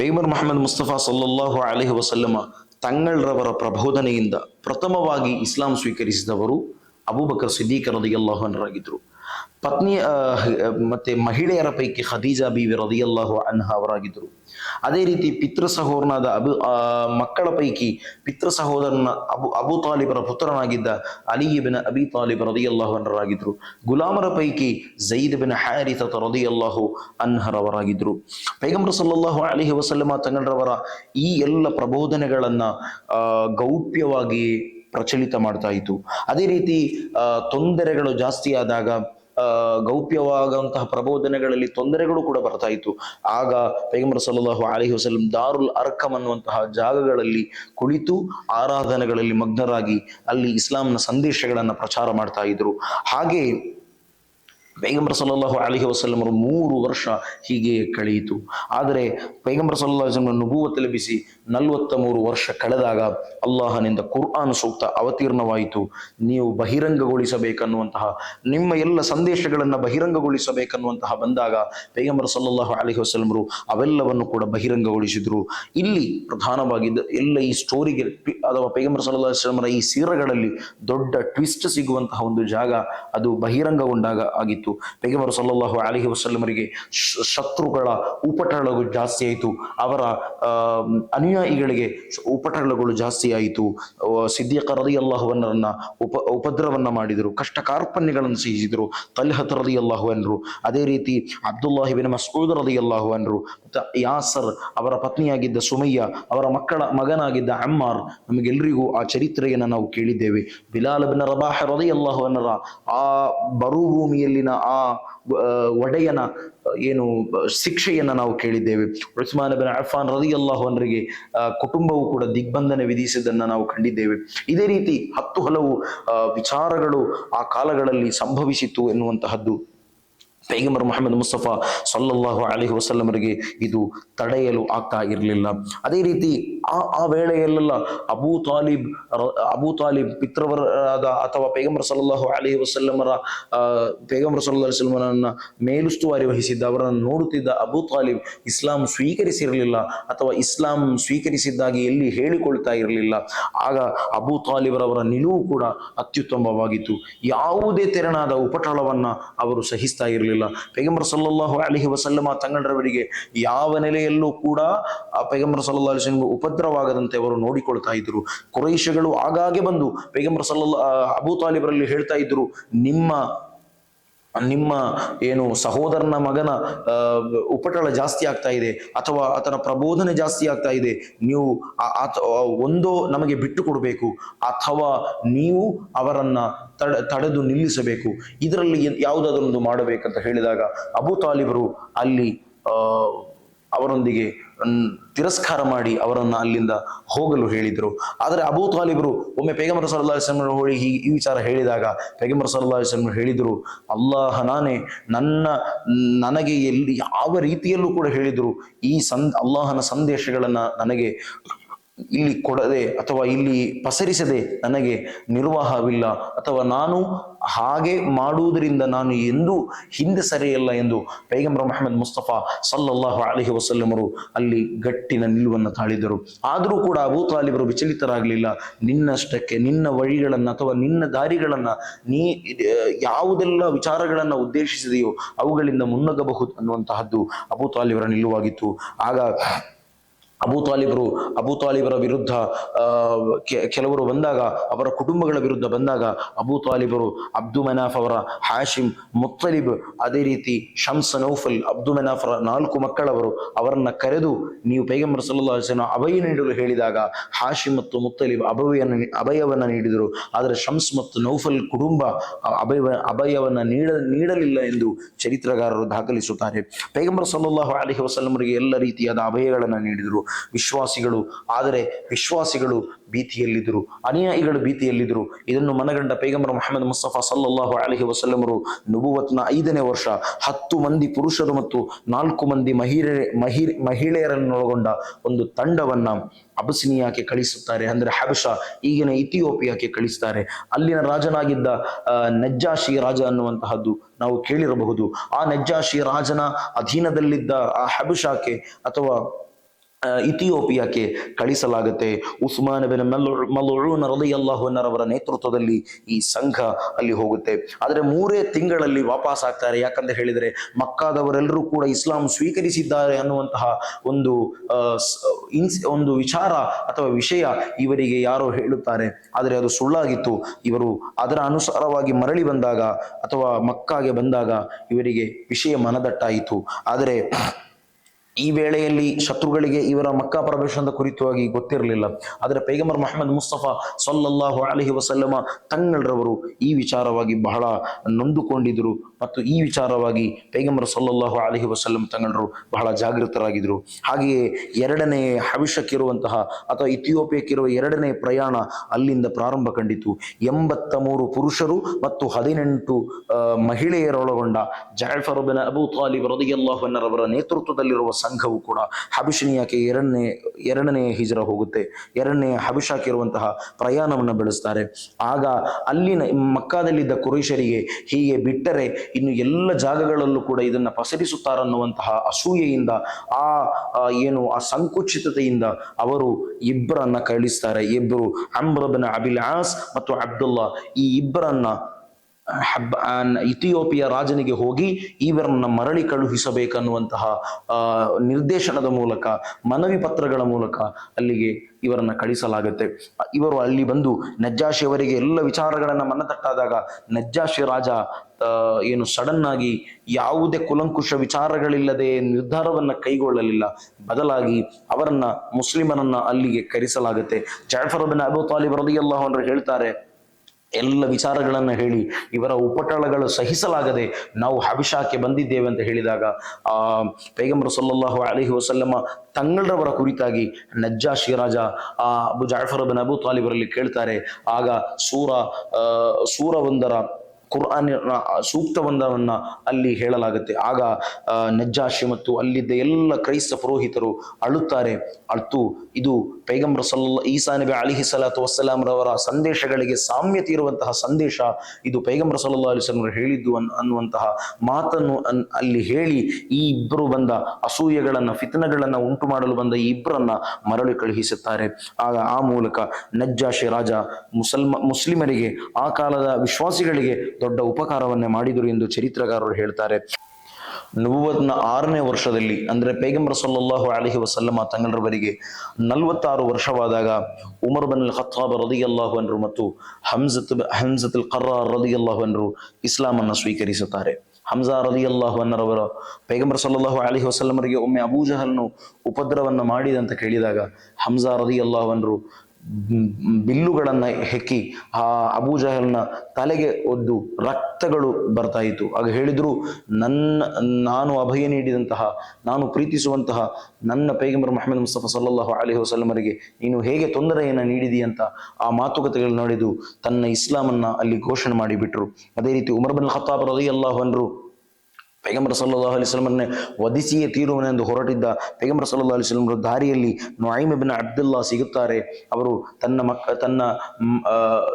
ಪೈಗಂಬರ್ ಮೊಹಮ್ಮದ್ ಮುಸ್ತಫಾ ಸಲ್ಲಲ್ಲಾಹು ಅಲಹಿ ವಸಲ್ಲಮ ತಂಗಳರವರ ಪ್ರಬೋಧನೆಯಿಂದ ಪ್ರಥಮವಾಗಿ ಇಸ್ಲಾಂ ಸ್ವೀಕರಿಸಿದವರು ಅಬೂಬಕರ್ ಸಿದ್ದೀಕ್ ರದಿಯಲ್ಲಾಹು ಅನ್ರಾಗಿದ್ರು ಪತ್ನಿ ಮತ್ತೆ ಮಹಿಳೆಯರ ಪೈಕಿ ಖದೀಜಾ ಬೀವಿ ರದಿಯಲ್ಲಾಹು ಅನ್ಹ ಅವರಾಗಿದ್ದರು. ಅದೇ ರೀತಿ ಪಿತೃ ಸಹೋದರನಾದ ಅಬು ಮಕ್ಕಳ ಪೈಕಿ ಪಿತೃ ಸಹೋದರನ ಅಬು ಅಬು ತಾಲಿಬರ ಪುತ್ರನಾಗಿದ್ದ ಅಲಿ ಬಿನ್ ಅಬಿ ತಾಲಿಬ್ ರದಿಯಲ್ಲಾಹು ಅನ್ಹರಾಗಿದ್ದರು. ಗುಲಾಮರ ಪೈಕಿ ಜೈದ್ ಬಿನ್ ಹಾರಿತ ರದಿಯಲ್ಲಾಹು ಅನ್ಹರವರಾಗಿದ್ದರು. ಪೈಗಂಬರ್ ಸಲ್ಲಾಹು ಅಲಿಹಿ ವಸಲ್ಲಮ ತಂಗಳರವರ ಈ ಎಲ್ಲ ಪ್ರಬೋಧನೆಗಳನ್ನು ಗೌಪ್ಯವಾಗಿ ಪ್ರಚಲಿತ ಮಾಡ್ತಾ ಇತ್ತು. ಅದೇ ರೀತಿ ತೊಂದರೆಗಳು ಜಾಸ್ತಿ ಆದಾಗ ಗೌಪ್ಯವಾದಂತಹ ಪ್ರಬೋಧನೆಗಳಲ್ಲಿ ತೊಂದರೆಗಳು ಕೂಡ ಬರ್ತಾ ಇತ್ತು. ಆಗ ಪೈಗಂಬರ್ ಸಲ್ಲಲ್ಲಾಹು ಅಲೈಹಿ ವಸಲಂ ದಾರುಲ್ ಅರ್ಕಮ್ ಅನ್ನುವಂತಹ ಜಾಗಗಳಲ್ಲಿ ಕುಳಿತು ಆರಾಧನೆಗಳಲ್ಲಿ ಮಗ್ನರಾಗಿ ಅಲ್ಲಿ ಇಸ್ಲಾಂನ ಸಂದೇಶಗಳನ್ನು ಪ್ರಚಾರ ಮಾಡ್ತಾ ಇದ್ರು. ಹಾಗೆ ಪೈಗಂಬರ್ ಸಲ್ಲಲ್ಲಾಹು ಅಲಿಹಿ ವಸಲ್ಲಮರು ಮೂರು ವರ್ಷ ಹೀಗೆ ಕಳೆಯಿತು. ಆದರೆ ಪೈಗಂಬರ್ ಸಲ್ಲಲ್ಲಾಹು ವಸಲಂ ನುಬೂವತ್ ಲಭಿಸಿ ನಲವತ್ತ ಮೂರು ವರ್ಷ ಕಳೆದಾಗ ಅಲ್ಲಾಹನಿಂದ ಕುರ್ಆನ್ ಸೂಕ್ತ ಅವತೀರ್ಣವಾಯಿತು. ನೀವು ಬಹಿರಂಗಗೊಳಿಸಬೇಕನ್ನುವಂತಹ ನಿಮ್ಮ ಎಲ್ಲ ಸಂದೇಶಗಳನ್ನು ಬಹಿರಂಗಗೊಳಿಸಬೇಕನ್ನುವಂತಹ ಬಂದಾಗ ಪೈಗಂಬರ್ ಸಲ್ಲಾಹು ಅಲಿ ವಸಲಮರು ಅವೆಲ್ಲವನ್ನು ಕೂಡ ಬಹಿರಂಗಗೊಳಿಸಿದ್ರು. ಇಲ್ಲಿ ಪ್ರಧಾನವಾಗಿದ್ದ ಎಲ್ಲ ಈ ಸ್ಟೋರಿಗೆ ಅಥವಾ ಪೈಗಂಬರ್ ಸಲ್ಲಾ ಅಲೈಹಿ ವಸಲ್ಲಮರ ಈ ಸೀರಗಳಲ್ಲಿ ದೊಡ್ಡ ಟ್ವಿಸ್ಟ್ ಸಿಗುವಂತಹ ಒಂದು ಜಾಗ ಅದು ಬಹಿರಂಗಗೊಂಡಾಗ ಆಗಿತ್ತು. ಪೈಗಂಬರ್ ಸಲ್ಲಲ್ಲಾಹು ಅಲಿ ವಸಲಮರಿಗೆ ಶತ್ರುಗಳ ಉಪಟಳಗಳು ಜಾಸ್ತಿ ಆಯಿತು. ಅವರ ಆ, ಅನುಯಾಯಿಗಳಿಗೆ ಉಪಟಳಗಳು ಜಾಸ್ತಿ ಆಯಿತು. ಸಿದ್ದಿಕ ರದಿ ಉಪ ಉಪದ್ರವನ್ನ ಮಾಡಿದರು. ಕಷ್ಟ ಕಾರ್ಪಣ್ಯಗಳನ್ನು ಸಹಿಸಿದರು. ತಲ್ಹತ್ ರದಿ ಅಲ್ಲಾಹು ಅದೇ ರೀತಿ ಅಬ್ದುಲ್ಲಾಹಿಬಿನ್ ಮಸೂದ್ ರದಿ ಅಲ್ಲಾಹು ಅನ್ರು ಮತ್ತು ಯಾಸರ್ ಅವರ ಪತ್ನಿಯಾಗಿದ್ದ ಸುಮಯ್ಯ ಅವರ ಮಕ್ಕಳ ಮಗನಾಗಿದ್ದ ಅಮ್ಮಾರ್ ನಮಗೆಲ್ಲರಿಗೂ ಆ ಚರಿತ್ರೆಯನ್ನು ನಾವು ಕೇಳಿದ್ದೇವೆ. ಬಿಲಾಲ್ ಬಿನ ರಬಾಹ ರದಿ ಅಲ್ಲಾಹುವನ್ನರ ಆ ಬರುಭೂಮಿಯಲ್ಲಿನ ಆ ಒಡೆಯನ ಏನು ಶಿಕ್ಷೆಯನ್ನ ನಾವು ಕೇಳಿದ್ದೇವೆ. ಉಸ್ಮಾನ್ ಬಿನ್ ಅಫಾನ್ ರದಿ ಅಲ್ಲಾಹು ಅನ್ರಿಗೆ ಆ, ಕುಟುಂಬವು ಕೂಡ ದಿಗ್ಬಂಧನ ವಿಧಿಸಿದ್ದನ್ನು ನಾವು ಕಂಡಿದ್ದೇವೆ. ಇದೇ ರೀತಿ ಹತ್ತು ಹಲವು ವಿಚಾರಗಳು ಆ ಕಾಲಗಳಲ್ಲಿ ಸಂಭವಿಸಿತು ಎನ್ನುವಂತಹದ್ದು. ಪೈಗಂಬರ್ ಮೊಹಮ್ಮದ್ ಮುಸ್ತಫಾ ಸಲ್ಲಲ್ಲಾಹು ಅಲಿಹಿ ವಸಲ್ಲಮರಿಗೆ ಇದು ತಡೆಯಲು ಆಗ್ತಾ ಇರಲಿಲ್ಲ. ಅದೇ ರೀತಿ ಆ ಆ ವೇಳೆಯಲ್ಲೆಲ್ಲ ಅಬೂ ತಾಲಿಬ್ ಅಬೂ ತಾಲಿಬ್ ಪಿತೃವರಾದ ಅಥವಾ ಪೈಗಂಬರ್ ಸಲ್ಲಲ್ಲಾಹು ಅಲಿಹಿ ವಸಲ್ಲಮರ ಪೈಗಂಬರ್ ಸಲ್ಲಾ ವಸಲ್ಲಮರನ್ನ ಮೇಲುಸ್ತುವಾರಿ ವಹಿಸಿದ್ದ, ಅವರನ್ನು ನೋಡುತ್ತಿದ್ದ ಅಬೂ ತಾಲಿಬ್ ಇಸ್ಲಾಂ ಸ್ವೀಕರಿಸಿರಲಿಲ್ಲ ಅಥವಾ ಇಸ್ಲಾಂ ಸ್ವೀಕರಿಸಿದ್ದಾಗಿ ಎಲ್ಲಿ ಹೇಳಿಕೊಳ್ತಾ ಇರಲಿಲ್ಲ. ಆಗ ಅಬೂ ತಾಲಿಬರವರ ನಿಲುವು ಕೂಡ ಅತ್ಯುತ್ತಮವಾಗಿತ್ತು. ಯಾವುದೇ ತೆರನಾದ ಉಪಟಳವನ್ನ ಅವರು ಸಹಿಸ್ತಾ ಇರಲಿಲ್ಲ. ಪೈಗಂಬರ್ ಸಲ್ಲಲ್ಲಾಹು ಅಲಿಹಿ ವಸಲ್ಲಮ ತಂಗಳರವರಿಗೆ ಯಾವ ನೆಲೆಯಲ್ಲೂ ಕೂಡ ಆ ಪೈಗಂಬರ್ ಸಲ್ಲಾ ಅಲಿಸ್ಲಂ ಉಪದ್ರವಾಗದಂತೆ ಅವರು ನೋಡಿಕೊಳ್ತಾ ಇದ್ರು. ಕುರೈಶಗಳು ಆಗಾಗ್ಗೆ ಬಂದು ಪೈಗಂಬರ್ ಸಲ್ಲಾ ಅಬೂ ತಾಲಿಬರಲ್ಲಿ ಹೇಳ್ತಾ ಇದ್ರು, ನಿಮ್ಮ ನಿಮ್ಮ ಏನು ಸಹೋದರನ ಮಗನ ಉಪಟಳ ಜಾಸ್ತಿ ಆಗ್ತಾ ಇದೆ ಅಥವಾ ಆತನ ಪ್ರಬೋಧನೆ ಜಾಸ್ತಿ ಆಗ್ತಾ ಇದೆ, ನೀವು ಒಂದೋ ನಮಗೆ ಬಿಟ್ಟು ಕೊಡಬೇಕು ಅಥವಾ ನೀವು ಅವರನ್ನ ತಡ, ತಡೆದು ನಿಲ್ಲಿಸಬೇಕು. ಇದರಲ್ಲಿ ಯಾವುದಾದ್ರೊಂದು ಮಾಡಬೇಕಂತ ಹೇಳಿದಾಗ ಅಬು ತಾಲಿಬರು ಅಲ್ಲಿ ಅವರೊಂದಿಗೆ ತಿರಸ್ಕಾರ ಮಾಡಿ ಅವರನ್ನು ಅಲ್ಲಿಂದ ಹೋಗಲು ಹೇಳಿದರು. ಆದರೆ ಅಬೂ ತಾಲಿಬರು ಒಮ್ಮೆ ಪೇಗಮರ ಸಲ್ಲಾ ಹೋಗಿ ಈ ಈ ವಿಚಾರ ಹೇಳಿದಾಗ ಪೇಗಮರ ಸಲ್ಲಾ ಹೇಳಿದರು, ಅಲ್ಲಾಹ ನಾನೇ, ನನ್ನ, ನನಗೆ ಎಲ್ಲಿ, ಯಾವ ರೀತಿಯಲ್ಲೂ ಕೂಡ ಹೇಳಿದರು, ಈ ಸಂ ಅಲ್ಲಾಹನ ಸಂದೇಶಗಳನ್ನು ನನಗೆ ಇಲ್ಲಿ ಕೊಡದೆ ಅಥವಾ ಇಲ್ಲಿ ಪಸರಿಸದೆ ನನಗೆ ನಿರ್ವಾಹವಿಲ್ಲ. ಅಥವಾ ನಾನು ಹಾಗೆ ಮಾಡುವುದರಿಂದ ನಾನು ಎಂದೂ ಹಿಂದೆ ಸರಿಯಲ್ಲ ಎಂದು ಪೈಗಂಬರ್ ಮೊಹಮ್ಮದ್ ಮುಸ್ತಫಾ ಸಲ್ಲಲ್ಲಾಹು ಅಲಹಿ ವಸಲ್ಲಮರು ಅಲ್ಲಿ ಗಟ್ಟಿನ ನಿಲುವನ್ನು ತಾಳಿದರು. ಆದರೂ ಕೂಡ ಅಬೂ ತಾಲಿಬರು ವಿಚಲಿತರಾಗಲಿಲ್ಲ. ನಿನ್ನಷ್ಟಕ್ಕೆ, ನಿನ್ನ ವಳಿಗಳನ್ನು ಅಥವಾ ನಿನ್ನ ದಾರಿಗಳನ್ನು ನೀ ಯಾವುದೆಲ್ಲ ವಿಚಾರಗಳನ್ನು ಉದ್ದೇಶಿಸಿದೆಯೋ ಅವುಗಳಿಂದ ಮುನ್ನಗಬಹುದು ಅನ್ನುವಂತಹದ್ದು ಅಬೂ ತಾಲಿಬರ ನಿಲುವಾಗಿತ್ತು. ಆಗ ಅಬೂ ತಾಲಿಬರು, ಅಬೂ ತಾಲಿಬರ ವಿರುದ್ಧ ಕೆಲವರು ಬಂದಾಗ, ಅವರ ಕುಟುಂಬಗಳ ವಿರುದ್ಧ ಬಂದಾಗ, ಅಬೂ ತಾಲಿಬರು ಅಬ್ದು ಮನಾಫ್ ಅವರ, ಹಾಶಿಮ್ ಮುತ್ತಲಿಬ್ ಅದೇ ರೀತಿ ಶಮ್ಸ್ ನೌಫಲ್, ಅಬ್ದು ಮನಾಫರ ನಾಲ್ಕು ಮಕ್ಕಳವರು ಅವರನ್ನ ಕರೆದು ನೀವು ಪೈಗಂಬರ್ ಸಲ್ಲಾ ಅಭಯ ನೀಡಲು ಹೇಳಿದಾಗ, ಹಾಶಿಮ್ ಮತ್ತು ಮುತ್ತಲಿಬ್ ಅಭಯವನ್ನು ಅಭಯವನ್ನು ನೀಡಿದರು. ಆದರೆ ಶಮ್ಸ್ ಮತ್ತು ನೌಫಲ್ ಕುಟುಂಬ ಅಭಯ ಅಭಯವನ್ನು ನೀಡ, ನೀಡಲಿಲ್ಲ ಎಂದು ಚರಿತ್ರಗಾರರು ದಾಖಲಿಸುತ್ತಾರೆ. ಪೈಗಂಬರ್ ಸಲ್ಲಾಹು ಅಲಹಿ ವಸಲ್ಲಮರಿಗೆ ಎಲ್ಲ ರೀತಿಯಾದ ಅಭಯಗಳನ್ನು ನೀಡಿದರು. ವಿಶ್ವಾಸಿಗಳು. ಆದರೆ ವಿಶ್ವಾಸಿಗಳು ಭೀತಿಯಲ್ಲಿದ್ದರು, ಅನುಯಾಯಿಗಳು ಭೀತಿಯಲ್ಲಿದ್ದರು. ಇದನ್ನು ಮನಗಂಡ ಪೈಗಂಬರ್ ಮೊಹಮ್ಮದ್ ಮುಸ್ತಫಾ ಸಲ್ಲಲ್ಲಾಹು ಅಲಹಿ ವಸಲ್ಲಮರು ನುಬುವತ್ನ ಐದನೇ ವರ್ಷ ಹತ್ತು ಮಂದಿ ಪುರುಷರು ಮತ್ತು ನಾಲ್ಕು ಮಂದಿ ಮಹಿಳೆ ಮಹಿ, ಮಹಿಳೆಯರನ್ನೊಳಗೊಂಡ ಒಂದು ತಂಡವನ್ನ ಅಬಸಿನಿಯಾಕ್ಕೆ ಕಳಿಸುತ್ತಾರೆ. ಅಂದರೆ ಹಬಶ ಈಗಿನ ಇಥಿಯೋಪಿಯಾಕ್ಕೆ ಕಳಿಸ್ತಾರೆ. ಅಲ್ಲಿನ ರಾಜನಾಗಿದ್ದ ನಜ್ಜಾಶಿ ರಾಜ ಅನ್ನುವಂತಹದ್ದು ನಾವು ಕೇಳಿರಬಹುದು. ಆ ನಜ್ಜಾಶಿ ರಾಜನ ಅಧೀನದಲ್ಲಿದ್ದ ಆ ಹಬಶಾಕ್ಕೆ ಅಥವಾ ಇಥಿಯೋಪಿಯಾಕ್ಕೆ ಕಳಿಸಲಾಗುತ್ತೆ. ಉಸ್ಮಾನ್ ಬಿನ್ ರಲಿಯಲ್ಲಾಹು ಅನ್ನರವರ ನೇತೃತ್ವದಲ್ಲಿ ಈ ಸಂಘ ಅಲ್ಲಿ ಹೋಗುತ್ತೆ. ಆದರೆ ಮೂರೇ ತಿಂಗಳಲ್ಲಿ ವಾಪಸ್ ಆಗ್ತಾರೆ. ಯಾಕಂತ ಹೇಳಿದರೆ ಮಕ್ಕಾದವರೆಲ್ಲರೂ ಕೂಡ ಇಸ್ಲಾಂ ಸ್ವೀಕರಿಸಿದ್ದಾರೆ ಅನ್ನುವಂತಹ ಒಂದು ಒಂದು ವಿಚಾರ ಅಥವಾ ವಿಷಯ ಇವರಿಗೆ ಯಾರೋ ಹೇಳುತ್ತಾರೆ. ಆದರೆ ಅದು ಸುಳ್ಳಾಗಿತ್ತು. ಇವರು ಅದರ ಅನುಸಾರವಾಗಿ ಮರಳಿ ಬಂದಾಗ ಅಥವಾ ಮಕ್ಕಾಗೆ ಬಂದಾಗ ಇವರಿಗೆ ವಿಷಯ ಮನದಟ್ಟಾಯಿತು. ಆದರೆ ಈ ವೇಳೆಯಲ್ಲಿ ಶತ್ರುಗಳಿಗೆ ಇವರ ಮಕ್ಕಾ ಪ್ರವೇಶದ ಕುರಿತಾಗಿ ಗೊತ್ತಿರಲಿಲ್ಲ. ಆದರೆ ಪೈಗಂಬರ್ ಮೊಹಮ್ಮದ್ ಮುಸ್ತಫಾ ಸಲ್ಲಲ್ಲಾಹು ಅಲಹಿ ವಸಲ್ಲಮ ತಂಗಳರವರು ಈ ವಿಚಾರವಾಗಿ ಬಹಳ ನೊಂದುಕೊಂಡಿದ್ದರು ಮತ್ತು ಈ ವಿಚಾರವಾಗಿ ಪೈಗಂಬರ್ ಸಲ್ಲಲ್ಲಾಹು ಅಲಹಿ ವಸಲ್ಲಂ ತಂಗಳರು ಬಹಳ ಜಾಗೃತರಾಗಿದ್ದರು ಹಾಗೆಯೇ ಎರಡನೇ ಹವಿಷಕ್ಕಿರುವಂತಹ ಅಥವಾ ಇಥಿಯೋಪಿಯಕ್ಕಿರುವ ಎರಡನೇ ಪ್ರಯಾಣ ಅಲ್ಲಿಂದ ಪ್ರಾರಂಭ ಕಂಡಿತು. ಎಂಬತ್ತ ಮೂರು ಪುರುಷರು ಮತ್ತು ಹದಿನೆಂಟು ಮಹಿಳೆಯರೊಳಗೊಂಡ ಜಾಫರ್ ಬಿನ್ ಅಬೂ ತಾಲಿಬ್ ರದಿಯಲ್ಲಾಹು ಅನ್ನರವರ ನೇತೃತ್ವದಲ್ಲಿರುವ ಸಂಘವು ಕೂಡ ಹಬಿಷನಿಯಾಕ್ಕೆ ಎರಡನೇ ಎರಡನೇ ಹಿಜರ ಹೋಗುತ್ತೆ. ಎರಡನೇ ಹಬಿಷಾಕಿರುವಂತಹ ಪ್ರಯಾಣವನ್ನು ಬೆಳೆಸ್ತಾರೆ. ಆಗ ಅಲ್ಲಿನ ಮಕ್ಕಾದಲ್ಲಿದ್ದ ಕುರೇಶರಿಗೆ ಹೀಗೆ ಬಿಟ್ಟರೆ ಇನ್ನು ಎಲ್ಲ ಜಾಗಗಳಲ್ಲೂ ಕೂಡ ಇದನ್ನು ಪಸರಿಸುತ್ತಾರನ್ನುವಂತಹ ಅಸೂಯೆಯಿಂದ, ಆ ಏನು, ಆ ಸಂಕುಚಿತತೆಯಿಂದ ಅವರು ಇಬ್ಬರನ್ನ ಕಳಿಸ್ತಾರೆ. ಇಬ್ಬರು ಅಂಬ್ರಬನ ಅಬಿಲ್ ಆಸ್ ಮತ್ತು ಅಬ್ದುಲ್ಲಾ ಈ ಇಬ್ಬರನ್ನ ಇಥಿಯೋಪಿಯ ರಾಜನಿಗೆ ಹೋಗಿ ಇವರನ್ನ ಮರಳಿ ಕಳುಹಿಸಬೇಕನ್ನುವಂತಹ ನಿರ್ದೇಶನದ ಮೂಲಕ, ಮನವಿ ಪತ್ರಗಳ ಮೂಲಕ ಅಲ್ಲಿಗೆ ಇವರನ್ನ ಕಳಿಸಲಾಗುತ್ತೆ. ಇವರು ಅಲ್ಲಿ ಬಂದು ನಜ್ಜಾಶಿ ಅವರಿಗೆ ಎಲ್ಲ ವಿಚಾರಗಳನ್ನ ಮನತಟ್ಟಾದಾಗ ನಜ್ಜಾಶಿ ರಾಜ ಏನು ಸಡನ್ ಆಗಿ ಯಾವುದೇ ಕುಲಂಕುಷ ವಿಚಾರಗಳಿಲ್ಲದೆ ನಿರ್ಧಾರವನ್ನ ಕೈಗೊಳ್ಳಲಿಲ್ಲ. ಬದಲಾಗಿ ಅವರನ್ನ ಮುಸ್ಲಿಮರನ್ನ ಅಲ್ಲಿಗೆ ಕರೆಸಲಾಗುತ್ತೆ. ಜಾಫರ್ ಬಿನ್ ಅಬು ತಾಲಿಬ್ ರದಿಯಲ್ಲಾಹು ಅವರು ಹೇಳ್ತಾರೆ ಎಲ್ಲ ವಿಚಾರಗಳನ್ನು ಹೇಳಿ ಇವರ ಉಪಟಳಗಳು ಸಹಿಸಲಾಗದೆ ನಾವು ಹಬಿಷಾಕ್ಕೆ ಬಂದಿದ್ದೇವೆ ಅಂತ ಹೇಳಿದಾಗ, ಆ, ಪೈಗಂಬರ್ ಸಲ್ಲಲ್ಲಾಹು ಅಲೈಹಿ ವಸಲ್ಲಮ ತಂಗಳರವರ ಕುರಿತಾಗಿ ನಜ್ಜಾ ರಾಜ, ಆ, ಅಬು ಜಾಫರ್ ಬಿನ್ ಅಬು ತಾಲಿಬರಲ್ಲಿ ಕೇಳ್ತಾರೆ, ಆಗ ಸೂರ ಸೂರ ಒಂದರ ಕುರ್ಆನ್ ಸೂಕ್ತವೊಂದವನ್ನ ಅಲ್ಲಿ ಹೇಳಲಾಗುತ್ತೆ. ಆಗ ನಜ್ಜಾಶಿ ಮತ್ತು ಅಲ್ಲಿದ್ದ ಎಲ್ಲ ಕ್ರೈಸ್ತ ಪುರೋಹಿತರು ಅಳುತ್ತಾರೆ, ಅಳ್ತು, ಇದು ಪೈಗಂಬರ್ ಸಲ್ಲ ಈಸಾ ನಬಿ ಅಲಿಹಿ ಸಲಾತು ವಸ್ಸಲಾಂ ರವರ ಸಂದೇಶಗಳಿಗೆ ಸಾಮ್ಯತೆ ಇರುವಂತಹ ಸಂದೇಶ ಇದು ಪೈಗಂಬರ್ ಸಲ್ಲಾ ಅಲಿಸ್ಲಾಂ ಹೇಳಿದ್ದು ಅನ್, ಅನ್ನುವಂತಹ ಮಾತನ್ನು ಅಲ್ಲಿ ಹೇಳಿ ಈ ಇಬ್ಬರು ಬಂದ ಅಸೂಯೆಗಳನ್ನು, ಫಿತನಗಳನ್ನು ಉಂಟು ಮಾಡಲು ಬಂದ ಈ ಇಬ್ಬರನ್ನ ಮರಳಿ ಕಳುಹಿಸುತ್ತಾರೆ. ಆಗ ಆ ಮೂಲಕ ನಜ್ಜಾಶಿ ರಾಜ ಮುಸಲ್ಮ, ಮುಸ್ಲಿಮರಿಗೆ ಆ ಕಾಲದ ವಿಶ್ವಾಸಿಗಳಿಗೆ ದೊಡ್ಡ ಉಪಕಾರವನ್ನೇ ಮಾಡಿದರು ಎಂದು ಚರಿತ್ರಕಾರರು ಹೇಳ್ತಾರೆ. ನಬುವತ್ನ ಆರನೇ ವರ್ಷದಲ್ಲಿ, ಅಂದ್ರೆ ಪೈಗಂಬರ್ ಸಲ್ಲಲ್ಲಾಹು ಅಲಹಿ ವಸಲ್ಲಮ ತಂಗಳರವರಿಗೆ ನಲವತ್ತಾರು ವರ್ಷವಾದಾಗ ಉಮರ್ ಬನ್ ಅಲ್ ಖತ್ತಾಬ್ ರದಿಯಲ್ಲಾಹು ಅನ್ರು ಮತ್ತು ಹಂಜತ್ ಹಂಜತ್ ಅಲ್ ಕರ್ರಾರ್ ರದಿಯಲ್ಲಾಹು ಅನ್ರು ಇಸ್ಲಾಮನ್ನು ಸ್ವೀಕರಿಸುತ್ತಾರೆ. ಹಮ್ಜಾ ರದಿಯಲ್ಲಾಹು ಅನ್ನರವರ ಪೈಗಂಬರ್ ಸಲ್ಲಾಹು ಅಲೈಹಿ ವಸಲ್ಲಮರಿಗೆ ಒಮ್ಮೆ ಅಬೂಜಹಲ್ನು ಉಪದ್ರವನ್ನು ಮಾಡಿದಂತ ಕೇಳಿದಾಗ ಹಮ್ಜಾ ರದಿಯಲ್ಲಾಹು ಅನ್ರು ಬಿಲ್ಲುಗಳನ್ನ ಹೆಕ್ಕಿ ಆ ಅಬೂಜಹಲ್ನ ತಲೆಗೆ ಒದ್ದು ರಕ್ತಗಳು ಬರ್ತಾ ಇತ್ತು. ಆಗ ಹೇಳಿದರು, ನನ್ನ, ನಾನು ಅಭಯ ನೀಡಿದಂತಹ, ನಾನು ಪ್ರೀತಿಸುವಂತಹ ನನ್ನ ಪೈಗಂಬರ್ ಮೊಹಮ್ಮದ್ ಮುಸ್ತಫಾ ಸಲ್ಲಲ್ಲಾಹು ಅಲಿ ವಸಲ್ಲಮರಿಗೆ ನೀನು ಹೇಗೆ ತೊಂದರೆಯನ್ನು ಅಂತ ಆ ಮಾತುಕತೆಗಳು ನಡೆದು ತನ್ನ ಇಸ್ಲಾಮನ್ನು ಅಲ್ಲಿ ಘೋಷಣೆ ಮಾಡಿಬಿಟ್ರು. ಅದೇ ರೀತಿ ಉಮರ್ ಬಿನ್ ಖತ್ತಾಬ್ ರಲಿಯಲ್ಲಾಹು ಅನ್ರು ಪೈಗಂಬರ್ ಸಲ್ಲಾ ಅಲಿ ಸ್ವಲ್ಮನ್ನೇ ವಧಿಸಿಯೇ ತೀರುವನೆಂದು ಹೊರಟಿದ್ದ ಪೈಗಂಬರ ಸಲ್ಲಾ ಅಲಿ ವಸಲ್ಲಮರ ದಾರಿಯಲ್ಲಿ ಇಬ್ನ್ ಅಬ್ದುಲ್ಲಾ ಸಿಗುತ್ತಾರೆ. ಅವರು ತನ್ನ ಮಕ್ಕ ತನ್ನ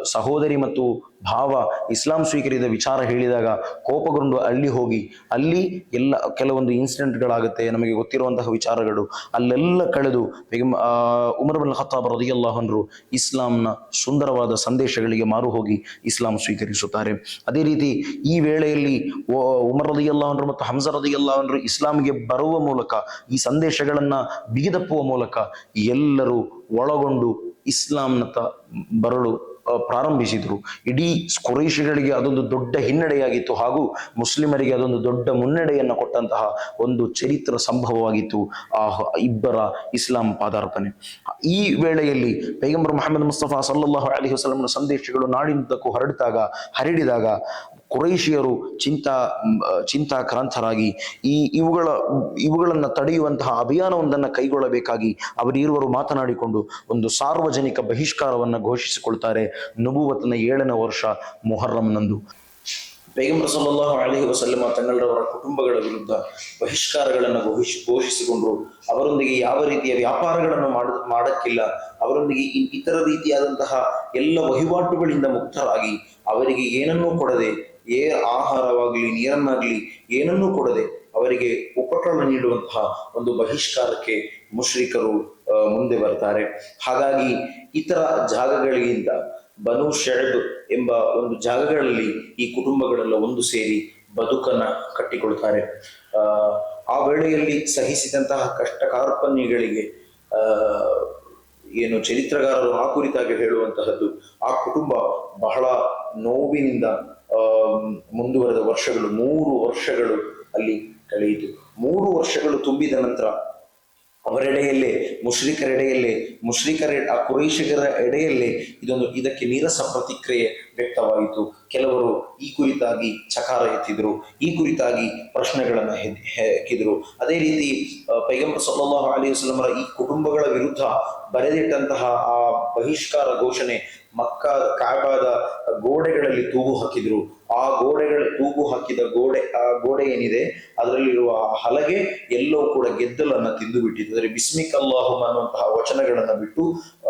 ಸಹೋದರಿ ಮತ್ತು ಭಾವ ಇಸ್ಲಾಂ ಸ್ವೀಕರಿಸಿದ ವಿಚಾರ ಹೇಳಿದಾಗ ಕೋಪಗೊಂಡು ಅಲ್ಲಿ ಹೋಗಿ, ಅಲ್ಲಿ ಎಲ್ಲ ಕೆಲವೊಂದು ಇನ್ಸಿಡೆಂಟ್ಗಳಾಗುತ್ತೆ ನಮಗೆ ಗೊತ್ತಿರುವಂತಹ ವಿಚಾರಗಳು. ಅಲ್ಲೆಲ್ಲ ಕಳೆದು ಉಮರ್ ಬಲ್ ಖತ್ತಾಬ್ ರದಿಯಲ್ಲಾಹು ಅನ್ರು ಇಸ್ಲಾಂನ ಸುಂದರವಾದ ಸಂದೇಶಗಳಿಗೆ ಮಾರು ಹೋಗಿ ಇಸ್ಲಾಂ ಸ್ವೀಕರಿಸುತ್ತಾರೆ. ಅದೇ ರೀತಿ ಈ ವೇಳೆಯಲ್ಲಿ ಉಮರ್ ರದಿಯಲ್ಲಾಹು ಅನ್ರು ಮತ್ತು ಹಂಸ ರದಿಯಲ್ಲಾಹು ಅನ್ರು ಇಸ್ಲಾಂಗೆ ಬರುವ ಮೂಲಕ, ಈ ಸಂದೇಶಗಳನ್ನ ಬಿಗಿದಪ್ಪುವ ಮೂಲಕ ಎಲ್ಲರೂ ಒಳಗೊಂಡು ಇಸ್ಲಾಂನತ್ತ ಬರಲು ಪ್ರಾರಂಭಿಸಿದರು. ಇಡೀ ಕುರೈಶಿಗಳಿಗೆ ಅದೊಂದು ದೊಡ್ಡ ಹಿನ್ನಡೆಯಾಗಿತ್ತು ಹಾಗೂ ಮುಸ್ಲಿಮರಿಗೆ ಅದೊಂದು ದೊಡ್ಡ ಮುನ್ನಡೆಯನ್ನು ಕೊಟ್ಟಂತಹ ಒಂದು ಚರಿತ್ರ ಸಂಭವವಾಗಿತ್ತು ಆ ಇಬ್ಬರ ಇಸ್ಲಾಂ ಪಾದಾರ್ಪಣೆ. ಈ ವೇಳೆಯಲ್ಲಿ ಪೈಗಂಬರ್ ಮೊಹಮ್ಮದ್ ಮುಸ್ತಫಾ ಸಲ್ಲಲ್ಲಾಹು ಅಲಿ ವಸಲ್ಲಂನ ಸಂದೇಶಗಳು ನಾಡಿನುದ್ದಕ್ಕೂ ಹರಡಿದಾಗ ಹರಡಿದಾಗ ಕುರೈಶಿಯರು ಚಿಂತಾ ಚಿಂತಾಕ್ರಾಂತರಾಗಿ ಈ ಇವುಗಳ, ಇವುಗಳನ್ನು ತಡೆಯುವಂತಹ ಅಭಿಯಾನವೊಂದನ್ನು ಕೈಗೊಳ್ಳಬೇಕಾಗಿ ಅವರಿರುವರು ಮಾತನಾಡಿಕೊಂಡು ಒಂದು ಸಾರ್ವಜನಿಕ ಬಹಿಷ್ಕಾರವನ್ನು ಘೋಷಿಸಿಕೊಳ್ತಾರೆ ನುಬುವತ್ನ ಏಳನೇ ವರ್ಷ ಮೊಹರ್ರಂನಂದು ಪೈಗಂಬರ್ ಸಲ್ಲಲ್ಲಾಹು ಅಲಿ ವಸಲ್ಲಮ ತಂಗಳವರ ಕುಟುಂಬಗಳ ವಿರುದ್ಧ ಬಹಿಷ್ಕಾರಗಳನ್ನು ಘೋಷಿ ಘೋಷಿಸಿಕೊಂಡು ಅವರೊಂದಿಗೆ ಯಾವ ರೀತಿಯ ವ್ಯಾಪಾರಗಳನ್ನು ಮಾಡ, ಮಾಡಕ್ಕಿಲ್ಲ. ಅವರೊಂದಿಗೆ ಇತರ ರೀತಿಯಾದಂತಹ ಎಲ್ಲ ವಹಿವಾಟುಗಳಿಂದ ಮುಕ್ತರಾಗಿ ಅವರಿಗೆ ಏನನ್ನೂ ಕೊಡದೆ ಏ ಆಹಾರವಾಗಲಿ, ನೀರನ್ನಾಗಲಿ ಏನನ್ನೂ ಕೊಡದೆ ಅವರಿಗೆ ಉಪಕರಣ ನೀಡುವಂತಹ ಒಂದು ಬಹಿಷ್ಕಾರಕ್ಕೆ ಮುಶ್ರಿಕರು ಮುಂದೆ ಬರ್ತಾರೆ. ಹಾಗಾಗಿ ಇತರ ಜಾಗಗಳಿಗಿಂತ ಬನು ಶೆಳಬ್ ಎಂಬ ಒಂದು ಜಾಗಗಳಲ್ಲಿ ಈ ಕುಟುಂಬಗಳೆಲ್ಲ ಒಂದು ಸೇರಿ ಬದುಕನ್ನ ಕಟ್ಟಿಕೊಳ್ತಾರೆ. ಆ ವೇಳೆಯಲ್ಲಿ ಸಹಿಸಿದಂತಹ ಕಷ್ಟ ಕಾರ್ಪಣ್ಯಗಳಿಗೆ ಏನು ಚರಿತ್ರಗಾರರು ಆ ಕುರಿತಾಗಿ ಹೇಳುವಂತಹದ್ದು, ಆ ಕುಟುಂಬ ಬಹಳ ನೋವಿನಿಂದ ಮುಂದುವರೆದ ವರ್ಷಗಳು, ಮೂರು ವರ್ಷಗಳು ಅಲ್ಲಿ ಕಳೆಯಿತು. ಮೂರು ವರ್ಷಗಳು ತುಂಬಿದ ನಂತರ ಅವರೆಡೆಯಲ್ಲೇ ಮುಷ್ರಿಕರ ಎಡೆಯಲ್ಲೇ ಆ ಕುರೈಶಿಗರ ಎಡೆಯಲ್ಲೇ ಇದೊಂದು ಇದಕ್ಕೆ ನೀರಸ ಪ್ರತಿಕ್ರಿಯೆ ವ್ಯಕ್ತವಾಯಿತು. ಕೆಲವರು ಈ ಕುರಿತಾಗಿ ಚಕಾರ ಎತ್ತಿದ್ರು, ಈ ಕುರಿತಾಗಿ ಪ್ರಶ್ನೆಗಳನ್ನು ಹೆಕ್ಕಿದ್ರು ಅದೇ ರೀತಿ ಪೈಗಂಬರ್ ಸಲ್ಲಲ್ಲಾಹು ಅಲಿ ವಸ್ಲಮರ ಈ ಕುಟುಂಬಗಳ ವಿರುದ್ಧ ಬರೆದಿಟ್ಟಂತಹ ಆ ಬಹಿಷ್ಕಾರ ಘೋಷಣೆ ಮಕ್ಕ, ಕಾಬಾದ ಗೋಡೆಗಳಲ್ಲಿ ತೂಗು ಹಾಕಿದ್ರು. ಆ ಗೋಡೆಗಳ ತೂಗು ಹಾಕಿದ ಗೋಡೆ, ಆ ಗೋಡೆ ಏನಿದೆ? ಅದರಲ್ಲಿರುವ ಆ ಹಲಗೆ ಎಲ್ಲೋ ಕೂಡ ಗೆದ್ದಲನ್ನ ತಿಂದು ಬಿಟ್ಟಿತ್ತು ಅಂದರೆ ಬಿಸ್ಮಿಕ್ ಅಲ್ಲಾಹುಮ್ ಅನ್ನುವಂತಹ ವಚನಗಳನ್ನ ಬಿಟ್ಟು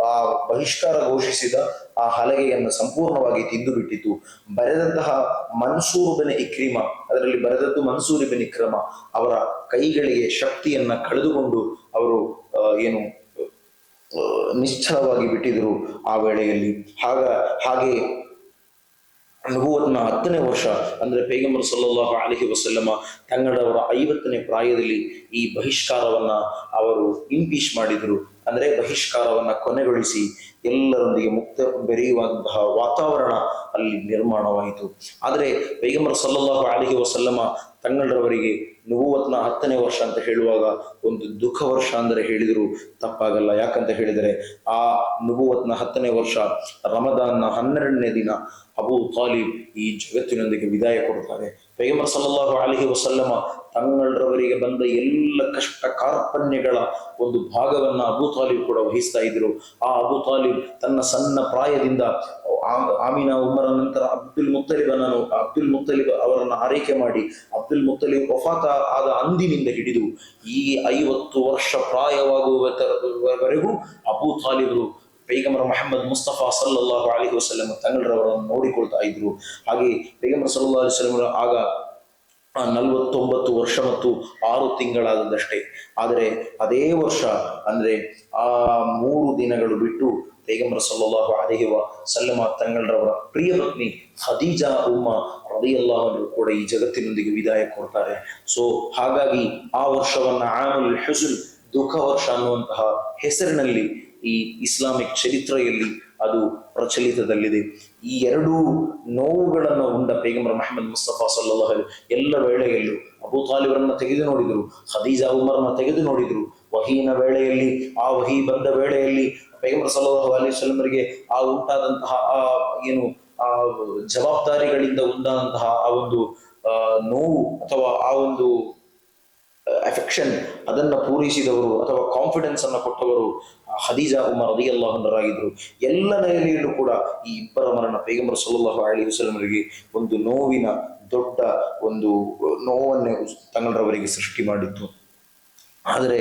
ಆ ಬಹಿಷ್ಕಾರ ಘೋಷಿಸಿದ ಆ ಹಲಗೆಯನ್ನು ಸಂಪೂರ್ಣವಾಗಿ ತಿಂದು ಬಿಟ್ಟಿತು ಬರೆದಂತಹ ಮನ್ಸೂರು ಬೆನ್ ಇಕ್ರಿಮ, ಅದರಲ್ಲಿ ಬರೆದದ್ದು ಮನ್ಸೂರಿ ಬನಿ ಕ್ರಮ ಅವರ ಕೈಗಳಿಗೆ ಶಕ್ತಿಯನ್ನ ಕಳೆದುಕೊಂಡು ಅವರು ಏನು ನಿಶ್ಚಲವಾಗಿ ಬಿಟ್ಟಿದ್ರು ಆ ವೇಳೆಯಲ್ಲಿ. ಹಾಗ, ಹಾಗೆ ನಗುವತ್ನ ಹತ್ತನೇ ವರ್ಷ, ಅಂದ್ರೆ ಪೈಗಂಬರ್ ಸಲ್ಲಲ್ಲಾಹು ಅಲೈಹಿ ವಸಲ್ಲಮ ತಂಗಡವರ ಐವತ್ತನೇ ಪ್ರಾಯದಲ್ಲಿ ಈ ಬಹಿಷ್ಕಾರವನ್ನ ಅವರು ಇಂಪೀಶ್ ಮಾಡಿದ್ರು. ಅಂದ್ರೆ ಬಹಿಷ್ಕಾರವನ್ನ ಕೊನೆಗೊಳಿಸಿ ಎಲ್ಲರೊಂದಿಗೆ ಮುಕ್ತ ಬೆರೆಯುವಂತಹ ವಾತಾವರಣ ಅಲ್ಲಿ ನಿರ್ಮಾಣವಾಯಿತು. ಆದರೆ ಪೈಗಂಬರ್ ಸಲ್ಲಲ್ಲಾಹು ಅಲೈಹಿ ವಸಲ್ಲಮ ತಂಗಳರವರಿಗೆ ನಬುವತ್ನ ಹತ್ತನೇ ವರ್ಷ ಅಂತ ಹೇಳುವಾಗ ಒಂದು ದುಃಖ ವರ್ಷ ಅಂದರೆ ಹೇಳಿದ್ರು, ತಪ್ಪಾಗಲ್ಲ. ಯಾಕಂತ ಹೇಳಿದರೆ, ಆ ನಬುವತ್ನ ಹತ್ತನೇ ವರ್ಷ ರಮದಾನ್ನ ಹನ್ನೆರಡನೇ ದಿನ ಅಬು ತಾಲಿಬ್ ಈ ಜಗತ್ತಿನೊಂದಿಗೆ ವಿದಾಯ ಕೊಡ್ತಾರೆ. ಪೈಗಂಬರ್ ಸಲ್ಲಲ್ಲಾಹು ಅಲಿಹಿ ವಸಲ್ಲಮ ತಂಗಳರವರಿಗೆ ಬಂದ ಎಲ್ಲ ಕಷ್ಟ ಕಾರ್ಪಣ್ಯಗಳ ಒಂದು ಭಾಗವನ್ನು ಅಬೂ ತಾಲಿಬ್ ಕೂಡ ವಹಿಸ್ತಾ ಇದ್ರು. ಆ ಅಬೂ ತಾಲಿಬ್ ತನ್ನ ಸಣ್ಣ ಪ್ರಾಯದಿಂದ ಆಮಿನ ಉಮರ ನಂತರ ಅಬ್ದುಲ್ ಮುತ್ತಲಿಬನನ್ನು ಅಬ್ದುಲ್ ಮುತ್ತಲಿಬ್ ಅವರನ್ನು ಆರೈಕೆ ಮಾಡಿ ಅಬ್ದುಲ್ ಮುತ್ತಲಿಬ್ ವಫಾತ ಆದ ಅಂದಿನಿಂದ ಹಿಡಿದು ಈ ಐವತ್ತು ವರ್ಷ ಪ್ರಾಯವಾಗುವವರೆಗೂ ಅಬೂ ತಾಲಿಬರು ಪೈಗಂಬರ ಮೊಹಮ್ಮದ್ ಮುಸ್ತಫಾ ಸಲ್ಲಾಹು ಅಲಿ ವಸಲ್ಲಂ ತಂಗಳರವರನ್ನು ನೋಡಿಕೊಳ್ತಾ ಇದ್ರು. ಹಾಗೆ ಪೈಗಂಬರ ಸಲ್ಲಾ ಅಲಿ ವಸಲ್ಲಂ ಆಗ ನಲವತ್ತೊಂಬತ್ತು ವರ್ಷ ಮತ್ತು ಆರು ತಿಂಗಳಾದದಷ್ಟೇ ಆದರೆ ಅದೇ ವರ್ಷ ಅಂದ್ರೆ ಆ ಮೂರು ದಿನಗಳು ಬಿಟ್ಟು ಪೇಗಂಬರ ಸಲ್ಲಾಹು ಅಲೈಹಿ ಸಲ್ಲಮ ತಂಗಳರವರ ಪ್ರಿಯ ಪತ್ನಿ ಹದೀಜಾ ಉಮ್ಮ ರದಿಯಲ್ಲಾಹು ಕೂಡ ಈ ಜಗತ್ತಿನೊಂದಿಗೆ ವಿದಾಯ ಕೊಡ್ತಾರೆ. ಸೊ ಹಾಗಾಗಿ ಆ ವರ್ಷವನ್ನ ಆಮಲ್ ಹೆಸರು ದುಃಖ ವರ್ಷ ಅನ್ನುವಂತಹ ಹೆಸರಿನಲ್ಲಿ ಈ ಇಸ್ಲಾಮಿಕ್ ಚರಿತ್ರೆಯಲ್ಲಿ ಅದು ಪ್ರಚಲಿತದಲ್ಲಿದೆ. ಈ ಎರಡೂ ನೋವುಗಳನ್ನು ಉಂಡ ಪೇಗಂಬರ್ ಮಹಮ್ಮದ್ ಮುಸ್ತಫಾ ಅಲೈಹಿ ಎಲ್ಲ ವೇಳೆಯಲ್ಲೂ ಅಬು ತಾಲಿಬರನ್ನ ತೆಗೆದು ನೋಡಿದರು, ಖದೀಜಾ ಉಮರ್ನ ತೆಗೆದು ನೋಡಿದರು. ವಹೀನ ವೇಳೆಯಲ್ಲಿ, ಆ ವಹಿ ಬಂದ ವೇಳೆಯಲ್ಲಿ ಪೇಗಂಬರ್ ಸಲ್ಲಲ್ಲಾಹು ಅಲಿ ವಸಲ್ಲಮರಿಗೆ ಆ ಉಂಟಾದಂತಹ, ಆ ಏನು, ಆ ಜವಾಬ್ದಾರಿಗಳಿಂದ ಉಂಟಾದಂತಹ ಆ ಒಂದು ನೋವು ಅಥವಾ ಆ ಒಂದು ಅಫೆಕ್ಷನ್ ಅದನ್ನು ಪೂರೈಸಿದವರು ಅಥವಾ ಕಾನ್ಫಿಡೆನ್ಸ್ ಅನ್ನ ಕೊಟ್ಟವರು ಹದೀಜಾ ಉಮರ್ ರದಿಯಲ್ಲಾಹುನರಾಗಿದ್ರು ಎಲ್ಲ ನೆಲೆಯಲ್ಲೂ ಕೂಡ ಈ ಇಬ್ಬರ ಮರಣ ಪೈಗಂಬರ ಸಲ್ಲಲ್ಲಾಹು ಅಲೈಹಿ ಹುಸಲಮರಿಗೆ ಒಂದು ನೋವಿನ ದೊಡ್ಡ ಒಂದು ನೋವನ್ನೇ ತಂಗಳರವರಿಗೆ ಸೃಷ್ಟಿ ಮಾಡಿತ್ತು. ಆದರೆ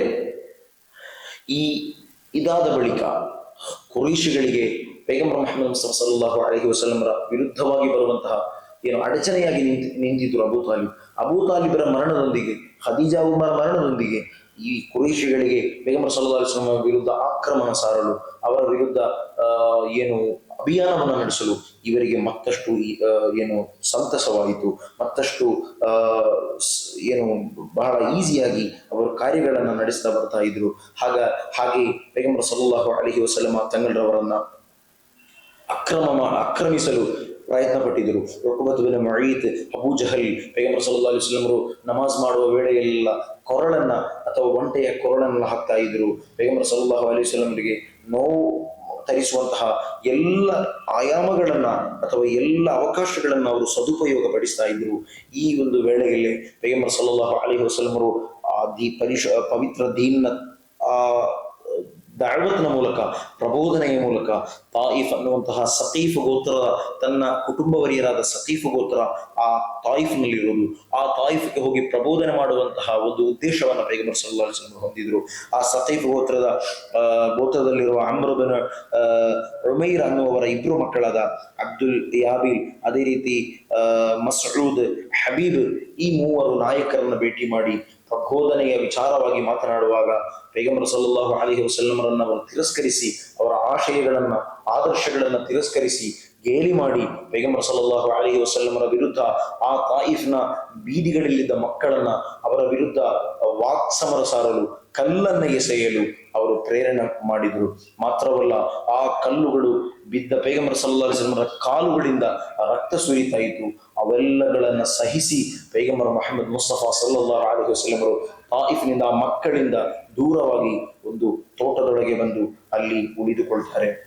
ಈ ಇದಾದ ಬಳಿಕ ಕುರೀಶಿಗಳಿಗೆ ಪೈಗಂಬರ ಮೊಹಮ್ಮದ್ ಸಲ್ಲಾಹು ಅಲೈಹಿ ವಸಲ್ಲಮರ ವಿರುದ್ಧವಾಗಿ ಬರುವಂತಹ ಏನು ಅಡಚಣೆಯಾಗಿ ನಿಂತ, ನಿಂತಿದ್ರು ಅಬೂ ತಾಲಿಬ್. ಅಬೂ ತಾಲಿಬರ ಮರಣದೊಂದಿಗೆ, ಖದೀಜಾ ಉಮರ್ ಮರಣದೊಂದಿಗೆ ಈ ಕುರೈಶಿಗಳಿಗೆ ಅಲೈಹಿ ವಸಲ್ಲಮ ವಿರುದ್ಧ ಆಕ್ರಮಣ ಸಾರಲು, ಅವರ ವಿರುದ್ಧ ಏನು ಅಭಿಯಾನವನ್ನು ನಡೆಸಲು ಇವರಿಗೆ ಮತ್ತಷ್ಟು ಏನು ಸಂತಸವಾಯಿತು. ಮತ್ತಷ್ಟು ಏನು ಬಹಳ ಈಸಿಯಾಗಿ ಅವರು ಕಾರ್ಯಗಳನ್ನು ನಡೆಸ್ತಾ ಬರ್ತಾ ಇದ್ರು. ಹಾಗ, ಹಾಗೆ ಪೈಗಂಬರ ಸಲ್ಲಲ್ಲಾಹು ಅಲೈಹಿ ವಸಲಮ ತಂಗಳರವರನ್ನ ಅಕ್ರಮ ಆಕ್ರಮಿಸಲು ಪ್ರಯತ್ನ ಪಟ್ಟಿದ್ದರು ಬಿನ್ ಮঈತ್, ಅಬೂ ಜಹಲ್, ಪೈಗಂಬರ್ ಸಲ್ಲಾ ಅಲಿ ವಸಲ್ಲಮರು ನಮಾಜ್ ಮಾಡುವ ವೇಳೆಯೆಲ್ಲ ಕೊರಳನ್ನ ಅಥವಾ ಒಂಟೆಯ ಕೊರಳನ್ನ ಹಾಕ್ತಾ ಇದ್ರು. ಪೈಗಂಬರ್ ಸಲ್ಲಲ್ಲಾಹು ಅಲೈಹಿ ವಸಲ್ಲಮರಿಗೆ ನೋವು ತರಿಸುವಂತಹ ಎಲ್ಲ ಆಯಾಮಗಳನ್ನ ಅಥವಾ ಎಲ್ಲ ಅವಕಾಶಗಳನ್ನ ಅವರು ಸದುಪಯೋಗ ಪಡಿಸ್ತಾ ಇದ್ರು. ಈ ಒಂದು ವೇಳೆಯಲ್ಲಿ ಪೈಗಂಬರ್ ಸಲ್ಲಲ್ಲಾಹು ಅಲಿ ವಸಲ್ಲಮರು ಆ ದಿ ಪರಿಶ, ಪವಿತ್ರ ದೀನ್ನ ಆ ದಾವತ್ನ ಮೂಲಕ, ಪ್ರಬೋಧನೆಯ ಮೂಲಕ, ತಾಯಿಫ್ ಅನ್ನುವಂತಹ ಸತೀಫ್ ಗೋತ್ರದ ತನ್ನ ಕುಟುಂಬವರಿಯರಾದ ಸತೀಫ್ ಗೋತ್ರ ಆ ತಾಯಿಫ್ನಲ್ಲಿರೋದು ಆ ತಾಯಿಫ್ಗೆ ಹೋಗಿ ಪ್ರಬೋಧನೆ ಮಾಡುವಂತಹ ಒಂದು ಉದ್ದೇಶವನ್ನು ಪೈಗಂಬರ್ ಸಲ್ಲಾ ಹೊಂದಿದ್ರು. ಆ ಸತೀಫ್ ಗೋತ್ರದ ಗೋತ್ರದಲ್ಲಿರುವ ಅಮ್ರಬನ ಉಮೈರ್ ಅನ್ನುವರ ಇಬ್ಬರು ಮಕ್ಕಳಾದ ಅಬ್ದುಲ್ ಯಾಬಿಲ್ ಅದೇ ರೀತಿ ಮಸೂದ್ ಹಬೀಬ್ ಈ ಮೂವರು ನಾಯಕರನ್ನ ಭೇಟಿ ಮಾಡಿ ಪ್ರಬೋಧನೆಯ ವಿಚಾರವಾಗಿ ಮಾತನಾಡುವಾಗ ಪೈಗಂಬರ ಸಲ್ಲಲ್ಲಾಹು ಅಲಿಹಿ ವಸಲ್ಲಮರನ್ನ ಅವರು ತಿರಸ್ಕರಿಸಿ, ಅವರ ಆಶಯಗಳನ್ನ, ಆದರ್ಶಗಳನ್ನ ತಿರಸ್ಕರಿಸಿ ಗೇಲಿ ಮಾಡಿ ಪೈಗಂಬರ ಸಲ್ಲಲ್ಲಾಹು ಅಲಿಹಿ ವಸಲ್ಲಮರ ವಿರುದ್ಧ ಆ ತಾಯಿಫ್ನ ಬೀದಿಗಳಲ್ಲಿದ್ದ ಮಕ್ಕಳನ್ನ ಅವರ ವಿರುದ್ಧ ವಾಕ್ಸಮರ ಸಾರಲು ಕಲ್ಲನ್ನ ಎಸೆಯಲು ಅವರು ಪ್ರೇರಣೆ ಮಾಡಿದರು. ಮಾತ್ರವಲ್ಲ, ಆ ಕಲ್ಲುಗಳು ಬಿದ್ದ ಪೇಗಮರ ಸಲ್ಲಾ ಅಲಿಸ್ಲಮರ ಕಾಲುಗಳಿಂದ ರಕ್ತ ಸುರಿತಾಯಿತು ಅವೆಲ್ಲಗಳನ್ನು ಸಹಿಸಿ ಪೈಗಮರ ಮೊಹಮ್ಮದ್ ಮುಸ್ತಫಾ ಸಲ್ಲಲ್ಲಾಹು ಅಲಿಹಿ ವಸ್ಲಮರು ತಾಯಿಫ್ನಿಂದ ಆ ಮಕ್ಕಳಿಂದ ದೂರವಾಗಿ ಒಂದು ತೋಟದೊಳಗೆ ಬಂದು ಅಲ್ಲಿ ಉಳಿದುಕೊಳ್ತಾರೆ.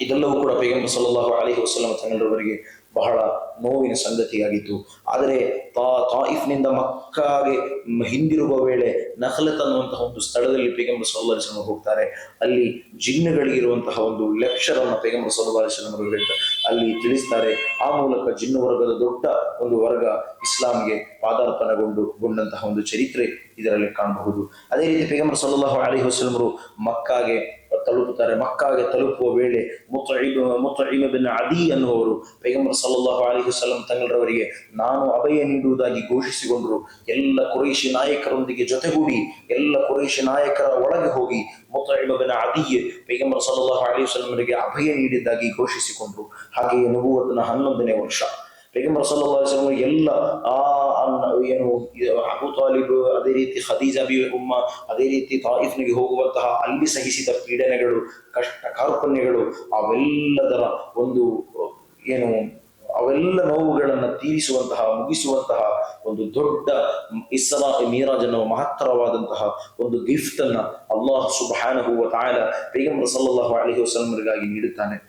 ಇದೆಲ್ಲವೂ ಕೂಡ ಪೈಗಂಬರ್ ಸಲ್ಲಲ್ಲಾಹು ಅಲಿಹಿ ವಸಲ್ಲಂ ತನ್ನವರಿಗೆ ಬಹಳ ನೋವಿನ ಸಂಗತಿಯಾಗಿತ್ತು. ಆದರೆ ತಾ, ತಾಯಿಫ್ನಿಂದ ಮಕ್ಕಾಗೆ ಹಿಂದಿರುವ ವೇಳೆ ನಖಲತ್ ಅನ್ನುವಂತಹ ಒಂದು ಸ್ಥಳದಲ್ಲಿ ಪೈಗಂಬರ್ ಸಲ್ಲಾ ಅಲಿಸ್ಲಂ ಹೋಗ್ತಾರೆ. ಅಲ್ಲಿ ಜಿನ್ನುಗಳಿಗಿರುವಂತಹ ಒಂದು ಲೆಕ್ಷರನ್ನು ಪೈಗಂಬ ಪೈಗಂಬರ್ ಸಲ್ಲಾ ಅವರು ಅಲ್ಲಿ ತಿಳಿಸ್ತಾರೆ. ಆ ಮೂಲಕ ಜಿನ್ನು ವರ್ಗದ ದೊಡ್ಡ ಒಂದು ವರ್ಗ ಇಸ್ಲಾಂಗೆ ಪಾದಾರ್ಪಣೆಗೊಂಡು ಗೊಂಡಂತಹ ಒಂದು ಚರಿತ್ರೆ ಇದರಲ್ಲಿ ಕಾಣಬಹುದು. ಅದೇ ರೀತಿ ಪೈಗಂಬರ್ ಸಲ್ಲಲ್ಲಾಹು ಅಲಿ ವಸಲ್ಲಮರು ಮಕ್ಕಾಗೆ ತಲುಪುತ್ತಾರೆ. ಮಕ್ಕಾಗೆ ತಲುಪುವ ವೇಳೆ ಮುತ್ತ ಮುತ್ತಇಬ್ ಅದಿ ಅನ್ನುವರು ಪೈಗಂಬರ್ ಸಲ್ಲಲ್ಲಾಹು ಅಲಿಹು ಸಲಂ ತಂಗಳರವರಿಗೆ, ನಾನು ಅಭಯ ನೀಡುವುದಾಗಿ ಘೋಷಿಸಿಕೊಂಡರು. ಎಲ್ಲ ಕುರೈಶಿ ನಾಯಕರೊಂದಿಗೆ ಜೊತೆಗೂಡಿ, ಎಲ್ಲ ಕುರೈಶಿ ನಾಯಕರ ಒಳಗೆ ಹೋಗಿ ಮುತ್ತಇಬ್ ಬಿನ್ ಅದಿ ಪೈಗಂಬರ್ ಸಲ್ಲಲ್ಲಾಹು ಅಲಿಹು ಸಲಂರಿಗೆ ಅಭಯ ನೀಡಿದ್ದಾಗಿ ಘೋಷಿಸಿಕೊಂಡರು. ಹಾಗೆಯೇ ನಬೂವತ್ನ ಹನ್ನೊಂದನೇ ವರ್ಷ. ಪೈಗಂಬರ್ ಸಲ್ಲಲ್ಲಾಹು ಅಲಿಸ್ಲಮ್ ಎಲ್ಲ ಆ ಏನು ಅಬು ತಾಲಿಬ್, ಅದೇ ರೀತಿ ಖದೀಜಾ ಬಿ ಉಮ್ಮ, ಅದೇ ರೀತಿ ತಾಯಿಫ್ನಿಗೆ ಹೋಗುವಂತಹ ಅಲ್ಲಿ ಸಹಿಸಿದ ಪೀಡನೆಗಳು, ಕಷ್ಟ ಕಾರ್ಪಣ್ಯಗಳು, ಅವೆಲ್ಲದರ ಒಂದು, ಏನು, ಅವೆಲ್ಲ ನೋವುಗಳನ್ನ ತೀರಿಸುವಂತಹ, ಮುಗಿಸುವಂತಹ ಒಂದು ದೊಡ್ಡ ಇಸ್ಸಲಾ ಮೀರಾಜ್ ಅನ್ನುವ ಮಹತ್ತರವಾದಂತಹ ಒಂದು ಗಿಫ್ಟ್ ಅನ್ನ ಅಲ್ಲಾಹ್ ಹೂವ ತಾಯ ಪೈಗಂಬರ್ ಸಲ್ಲಲ್ಲಾಹು ಅಲೈಹಿ ವಸಲ್ಲಮರಿಗಾಗಿ ನೀಡುತ್ತಾನೆ.